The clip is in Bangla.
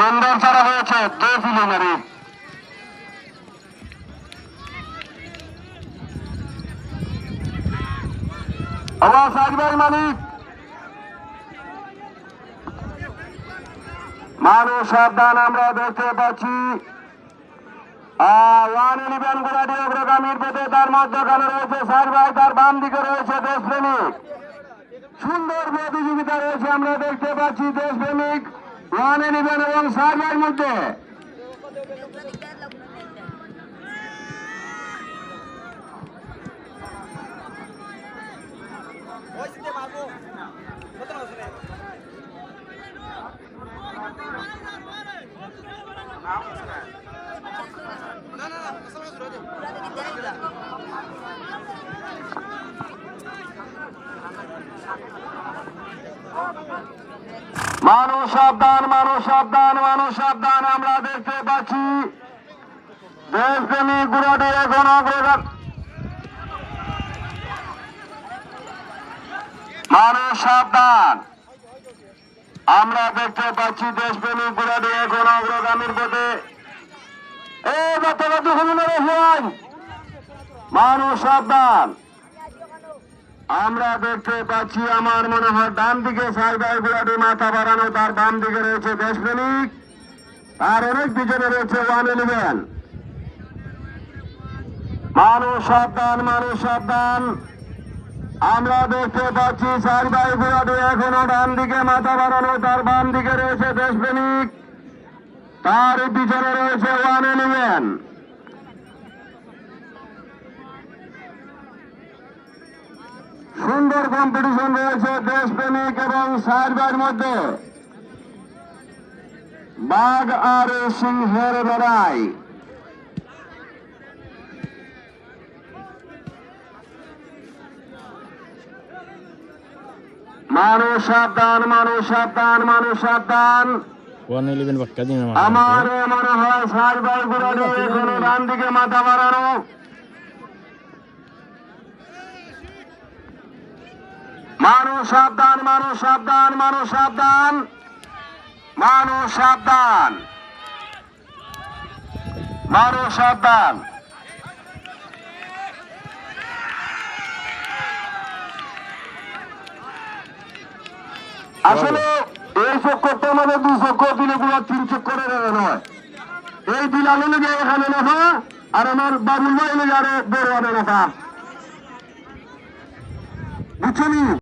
সুন্দর ছাড়া হয়েছে দুই ফিলিমারি মালিক। মানুষ সাবধান, আমরা দেখতে পাচ্ছি। তার মধ্যখানে রয়েছে। সাজভাই তার বাম দিকে রয়েছে দেশপ্রেমিক। সুন্দর প্রতিযোগিতা রয়েছে, আমরা দেখতে পাচ্ছি দেশপ্রেমিক। ওয়ান ইলেভেন এবং সাজভাইয়ের মধ্যে মানুষ সাবধান মানুষ সাবধান মানুষ সাবধান, আমরা দেখতে পাচ্ছি। দেশপ্রেমী গুড়াটি এখন অগ্রগাম। মানুষ সাবধান। আমরা দেখতে পাচ্ছি দেশপ্রেমী গুড়াটি এখন অগ্রগামীর পথে। এই বাচ্চাটা। মানুষ সাবধান। আমরা দেখতে পাচ্ছি আমার মনে হয় ডান দিকে সাইবার গুলাটি মাথা বাড়ানো, তার বাম দিকে রয়েছে দেশপ্রেমিক, তার অনেক পিছনে রয়েছে ওয়ান ইলেভেন। মানুষ সাবধান মানুষ সাবধান। আমরা দেখতে পাচ্ছি সাইবার গুলাটি এখনও ডান দিকে মাথা বাড়ানো, তার বাম দিকে রয়েছে দেশপ্রেমিক, তার পিছনে রয়েছে ওয়ান ইলেভেন। সুন্দর কম্পিটিশন রয়েছে দেশপ্রেমিক এবং সারবার মধ্যে। বাঘ আর সিংহের লড়াই। মানুষ সাবধান মানুষ সাবধান মানুষ সাবধান। আমার মনে হয় সারবার গুড়ালে এখনও ডান দিকে মাথা বাড়ানো। মানুষ সাবধান মানুষ সাবধান মানুষ সাবধান। মানুষ সাবধান। মানুষ সাবধান। আসলে এই চক্করটা আমাদের দুই চক্কর দিলে পুরো তিন চক্করের নয়। এই বিলালে লেগে এখানে নেফা আর আমার বাবুল ভাই লেগে আরও বড় হবে নেফা